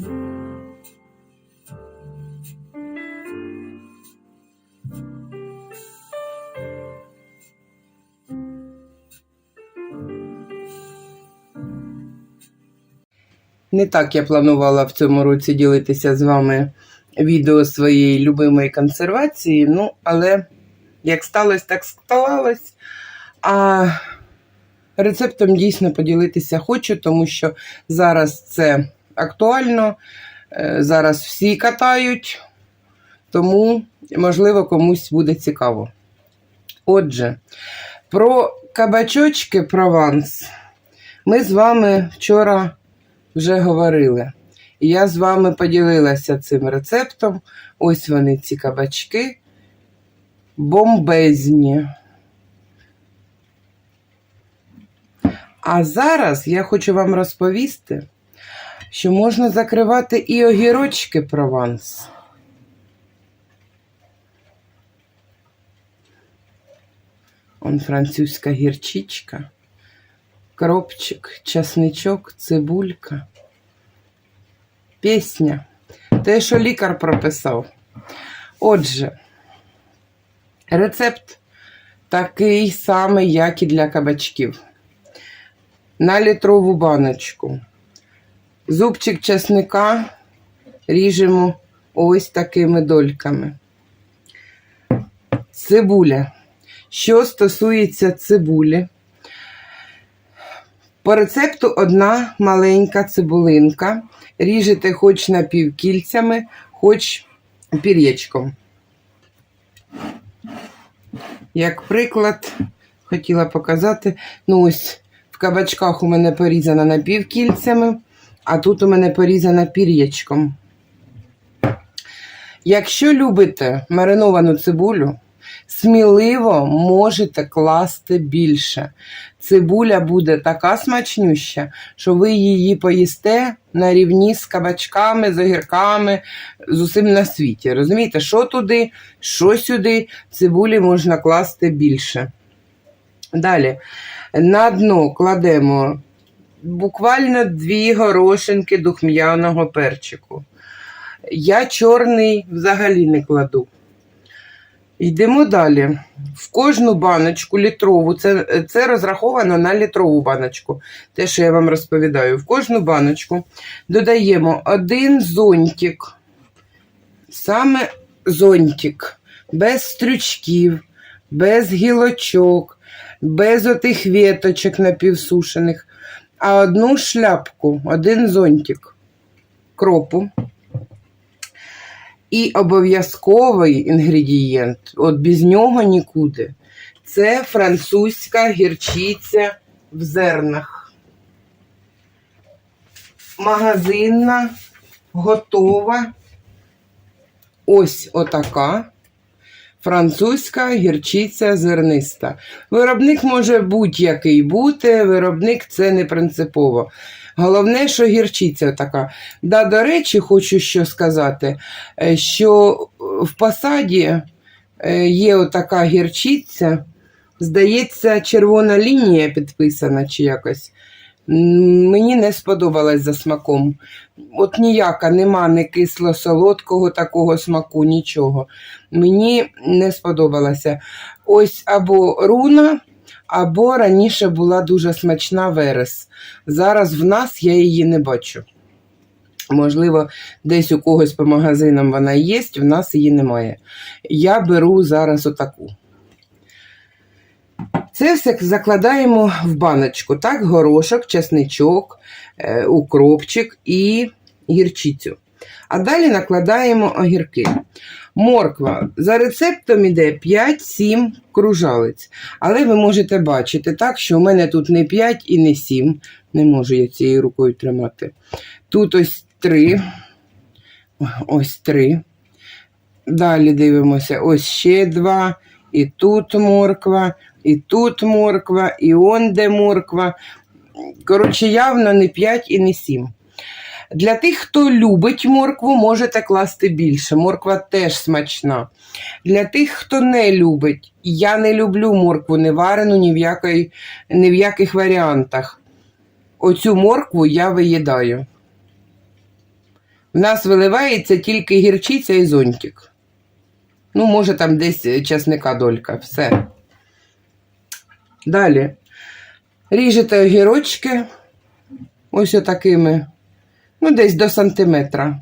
Не так я планувала в цьому році ділитися з вами відео своєї любимої консервації. Ну, але як сталося, так сталося. А рецептом дійсно поділитися хочу, тому що зараз це актуально. е, Зараз всі катають, тому, можливо, комусь буде цікаво. Отже, про кабачочки Прованс ми з вами вчора вже говорили. І я з вами поділилася цим рецептом. Ось вони, ці кабачки. Бомбезні. А зараз я хочу вам розповісти, що можна закривати і огірочки прованс. Он французька гірчичка, кропчик, часничок, цибулька. Пісня. Те, що лікар прописав. Отже, рецепт такий самий, як і для кабачків. На літрову баночку. Зубчик чесника ріжемо ось такими дольками. Цибуля. Що стосується цибулі, по рецепту одна маленька цибулинка. Ріжете хоч напівкільцями, хоч пір'ячком. Як приклад, хотіла показати, ну ось в кабачках у мене порізана напівкільцями, а тут у мене порізана пір'ячком. Якщо любите мариновану цибулю, сміливо можете класти більше. Цибуля буде така смачнюща, що ви її поїсте на рівні з кабачками, з огірками, з усім на світі. Розумієте, що туди, що сюди, цибулі можна класти більше. Далі, на дно кладемо буквально дві горошинки духм'яного перчику. Я чорний взагалі не кладу. Йдемо далі. В кожну баночку літрову, це, це розраховано на літрову баночку, те, що я вам розповідаю. В кожну баночку додаємо один зонтик, саме зонтик, без стрючків, без гілочок, без отих віточок напівсушених, а одну шляпку, один зонтик кропу. І обов'язковий інгредієнт, от без нього нікуди, це французька гірчиця в зернах. Магазинна, готова. Ось отака французька гірчиця зерниста. Виробник може будь-який бути, виробник це не принципово. Головне, що гірчиця така. Да, до речі, хочу що сказати, е, що в посаді е, є отака гірчиця, здається, червона лінія підписана чи якось. Мені не сподобалась за смаком. От ніяка нема не кисло-солодкого такого смаку, нічого. Мені не сподобалося. Ось або руна, або раніше була дуже смачна верес. Зараз в нас я її не бачу. Можливо, десь у когось по магазинам вона є, в нас її немає. Я беру зараз отаку. Це все закладаємо в баночку. Так, горошок, чесничок, е, укропчик і гірчицю. А далі накладаємо огірки. Морква. За рецептом іде 5-7 кружалець. Але ви можете бачити так, що у мене тут не 5 і не 7. Не можу я цією рукою тримати. Тут ось 3. Ось 3. Далі дивимося, ось ще 2. І тут морква, і тут морква, і он де морква. Коротше, явно не 5 і не 7. Для тих, хто любить моркву, можете класти більше. Морква теж смачна. Для тих, хто не любить, я не люблю моркву не варену ні в, якої, ні в яких варіантах. Оцю моркву я виїдаю. В нас виливається тільки гірчиця і зонтик. Ну, може, там десь часника долька. Все. Далі. Ріжете огірочки ось отакими, ну, десь до сантиметра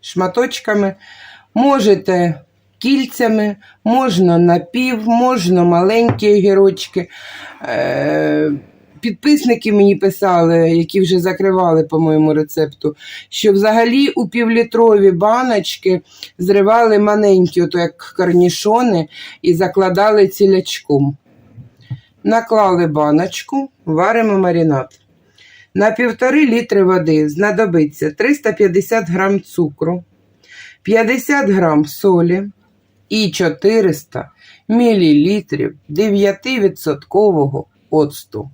шматочками. Можете кільцями, можна напів, можна маленькі огірочки. Е, Підписники мені писали, які вже закривали по моєму рецепту, що взагалі у півлітрові баночки зривали маленькі, ото як корнішони, і закладали цілячком. Наклали баночку, варимо маринад. На півтори літри води знадобиться 350 грам цукру, 50 грам солі і 400 мілілітрів 9% оцту.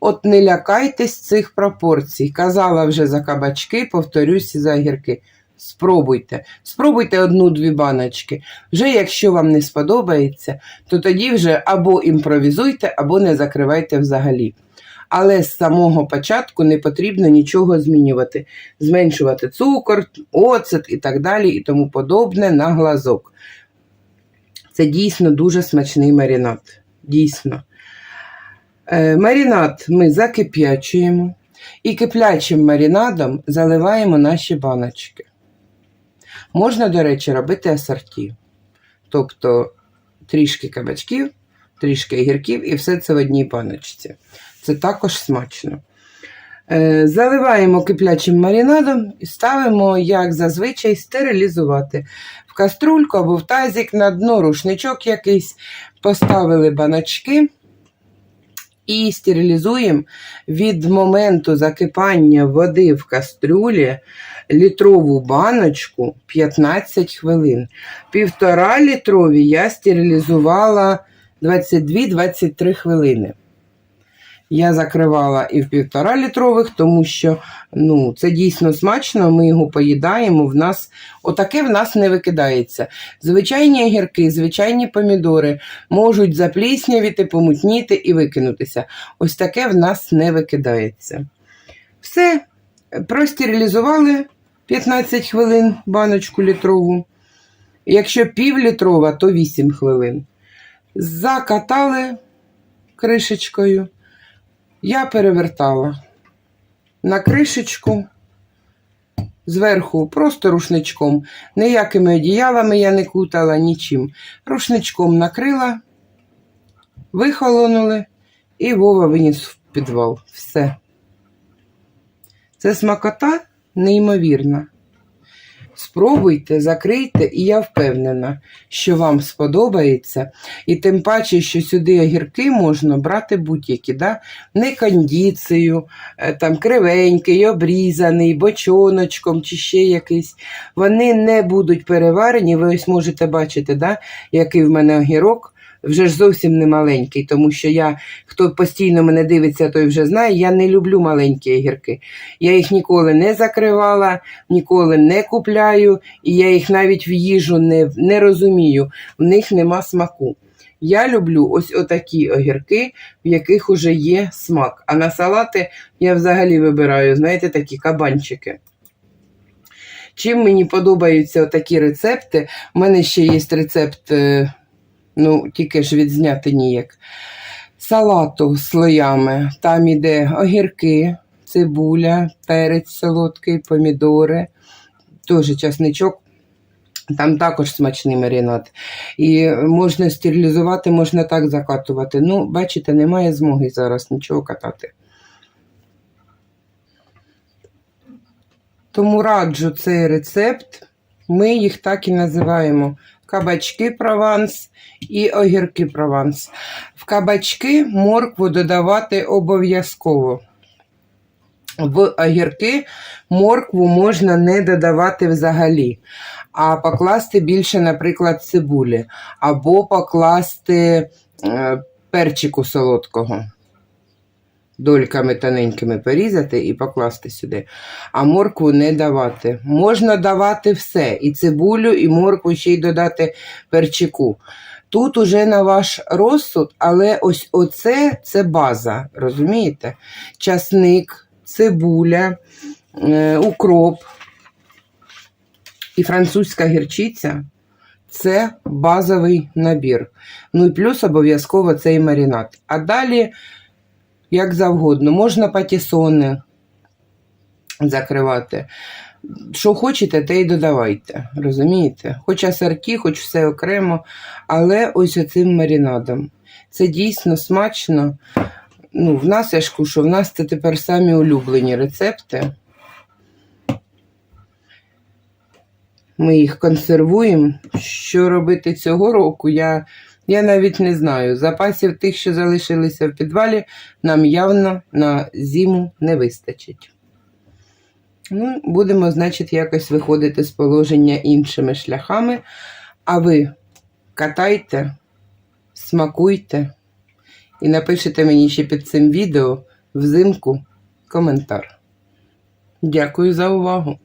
От не лякайтесь цих пропорцій. Казала вже за кабачки, повторюсь за огірки. Спробуйте. Спробуйте одну-дві баночки. Вже якщо вам не сподобається, то тоді вже або імпровізуйте, або не закривайте взагалі. Але з самого початку не потрібно нічого змінювати. Зменшувати цукор, оцет і так далі, і тому подобне на глазок. Це дійсно дуже смачний маринад. Дійсно. Е, Маринад ми закип'ячуємо і киплячим маринадом заливаємо наші баночки. Можна, до речі, робити асорті. Тобто трішки кабачків, трішки огірків і все це в одній баночці. Це також смачно. Е, Заливаємо киплячим маринадом і ставимо, як зазвичай, стерилізувати. В каструльку або в тазик на дно рушничок якийсь, поставили баночки і стерилізуємо від моменту закипання води в кастрюлі літрову баночку 15 хвилин. Півтора літрові я стерилізувала 22-23 хвилини. Я закривала і в півтора літрових, тому що ну, це дійсно смачно, ми його поїдаємо. В нас отаке в нас не викидається. Звичайні огірки, звичайні помідори можуть запліснявіти, помутніти і викинутися. Ось таке в нас не викидається. Все, простерилізували 15 хвилин баночку літрову. Якщо півлітрова, то 8 хвилин. Закатали кришечкою. Я перевертала на кришечку зверху, просто рушничком. Ніякими одіялами я не кутала, нічим. Рушничком накрила, вихолонули і Вова виніс в підвал. Все. Це смакота неймовірна. Спробуйте, закрийте, і я впевнена, що вам сподобається. І тим паче, що сюди огірки можна брати будь-які, да? не кондицею, е, там кривенький, обрізаний, бочоночком чи ще якийсь. Вони не будуть переварені. Ви ось можете бачити, да? який в мене огірок. Вже ж зовсім не маленький, тому що я, хто постійно мене дивиться, той вже знає, я не люблю маленькі огірки. Я їх ніколи не закривала, ніколи не купляю, і я їх навіть в їжу не, не розумію, в них нема смаку. Я люблю ось отакі огірки, в яких уже є смак. А на салати я взагалі вибираю, знаєте, такі кабанчики. Чим мені подобаються такі рецепти, у мене ще є рецепт, е, ну, тільки ж відзняти ніяк. Салату слоями. Там іде огірки, цибуля, перець солодкий, помідори, теж часничок. Там також смачний маринад. І можна стерилізувати, можна так закатувати. Ну, бачите, немає змоги зараз нічого катати. Тому раджу цей рецепт. Ми їх так і називаємо кабачки прованс і огірки прованс. В кабачки моркву додавати обов'язково. В огірки моркву можна не додавати взагалі, а покласти більше, наприклад, цибулі, або покласти е, перчику солодкого. Дольками тоненькими порізати і покласти сюди. А моркву не давати. Можна давати все: і цибулю, і моркву, ще й додати перчику. Тут уже на ваш розсуд, але ось оце це база, розумієте? Часник, цибуля, е, укроп. і французька гірчиця це базовий набір. Ну і плюс обов'язково цей маринад. А далі, як завгодно, можна патісони закривати. Що хочете, те й додавайте. Розумієте? Хоч асорті, хоч все окремо, але ось оцим маринадом. Це дійсно смачно. Ну, в нас я ж кушу, в нас це тепер самі улюблені рецепти. Ми їх консервуємо. Що робити цього року, я, я навіть не знаю. Запасів тих, що залишилися в підвалі, нам явно на зиму не вистачить. Ну, будемо, значить, якось виходити з положення іншими шляхами. А ви катайте, смакуйте і напишите мені ще під цим відео взимку коментар. Дякую за увагу!